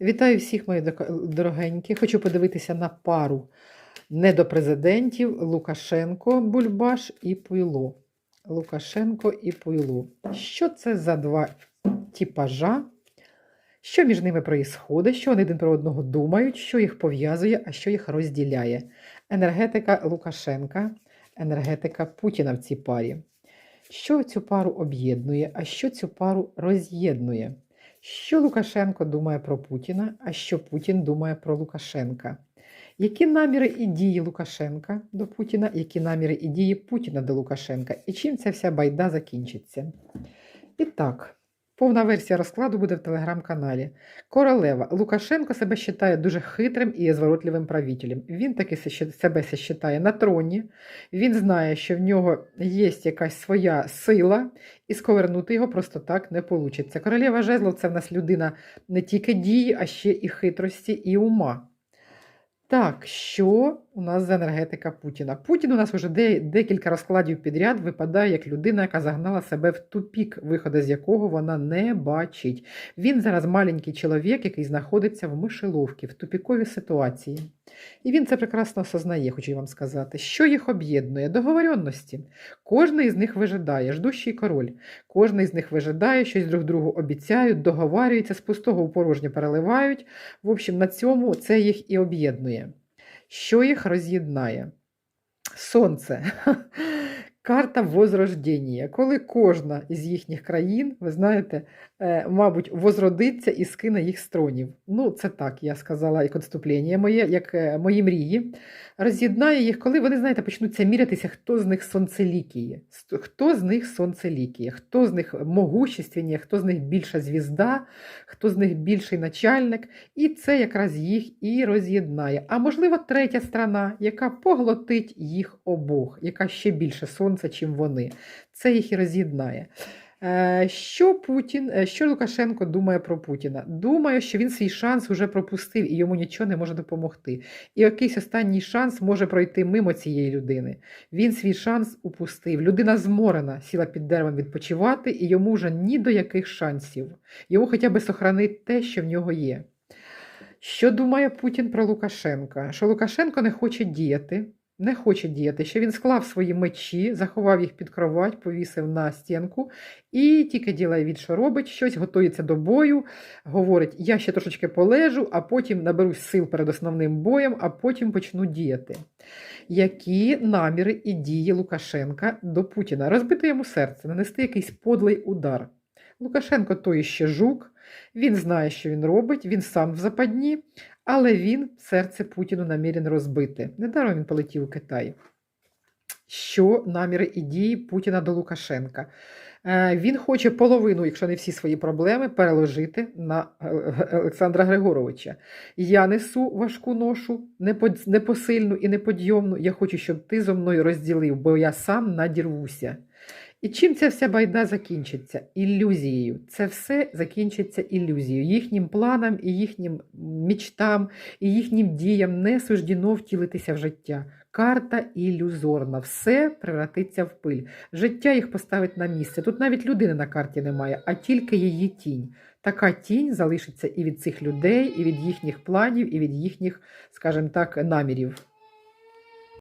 Вітаю всіх, мої дорогенькі. Хочу подивитися на пару недопрезидентів Лукашенко, Бульбаш і Пуйло. Лукашенко і Пуйло. Що це за два типажа? Що між ними проїсходить, що вони один про одного думають, що їх пов'язує, а що їх розділяє? Енергетика Лукашенка, енергетика Путіна в цій парі. Що цю пару об'єднує, а що цю пару роз'єднує? Що Лукашенко думає про Путіна, а що Путін думає про Лукашенка? Які наміри і дії Лукашенка до Путіна, які наміри і дії Путіна до Лукашенка? І чим ця вся байда закінчиться? І так, повна версія розкладу буде в телеграм-каналі. Королева Лукашенко себе вважає дуже хитрим і зворотливим правителем. Він таки се- себе вважає на троні. Він знає, що в нього є якась своя сила, і сковернути його просто так не вийде. Королева жезлов це в нас людина не тільки дії, а ще і хитрості, і ума. Так, що у нас за енергетика Путіна? Путін у нас вже де, декілька розкладів підряд випадає як людина, яка загнала себе в тупік, виходу з якого вона не бачить. Він зараз маленький чоловік, який знаходиться в мишеловці, в тупіковій ситуації. І він це прекрасно осознає, хочу вам сказати. Що їх об'єднує? Договоренності. Кожний із них вижидає, ждущий король. Кожний з них вижидає, щось друг другу обіцяють, договарюються, з пустого у порожнє переливають. В общем, на цьому це їх і об'єднує. Що їх роз'єднає? Сонце. Карта возрождення. Коли кожна із їхніх країн, ви знаєте, е, мабуть, возродиться і скине їх з тронів. Ну, це так, я сказала, і конступлення моє, як е, мої мрії. Роз'єднає їх, коли вони, знаєте, почнуться мірятися, хто з них сонцелікіє, хто з них сонцелікіє, хто з них могущественніє, хто з них більша звізда, хто з них більший начальник. І це якраз їх і роз'єднає. А можливо, третя страна, яка поглотить їх обох, яка ще більше сонця, чим вони. Це їх і роз'єднає. Е, Що Путін, е, що Лукашенко думає про Путіна? Думає, що він свій шанс уже пропустив і йому нічого не може допомогти. І якийсь останній шанс може пройти мимо цієї людини. Він свій шанс упустив. Людина зморена, сіла під деревом відпочивати, і йому вже ні до яких шансів. Йому хоча б сохранити те, що в нього є. Що думає Путін про Лукашенка? Що Лукашенко не хоче діяти, не хоче діяти, що він склав свої мечі, заховав їх під кровать, повісив на стінку і тільки ділає від, що робить, щось готується до бою, говорить: я ще трошечки полежу, а потім наберусь сил перед основним боєм, а потім почну діяти. Які наміри і дії Лукашенка до Путіна? Розбити йому серце, нанести якийсь подлий удар. Лукашенко той ще жук, він знає, що він робить, він сам в западні, але він серце Путіну намірен розбити. Недаром він полетів у Китай. Що наміри і дії Путіна до Лукашенка? Е, Він хоче половину, якщо не всі свої проблеми, переложити на е, Олександра Григоровича. Я несу важку ношу, непосильну і неподйомну. Я хочу, щоб ти зо мною розділив, бо я сам надірвуся. І чим ця вся байда закінчиться? Ілюзією. Це все закінчиться ілюзією. Їхнім планам і їхнім мічтам, і їхнім діям не суждено втілитися в життя. Карта ілюзорна, все превратиться в пиль. Життя їх поставить на місце. Тут навіть людини на карті немає, а тільки її тінь. Така тінь залишиться і від цих людей, і від їхніх планів, і від їхніх, скажімо так, намірів.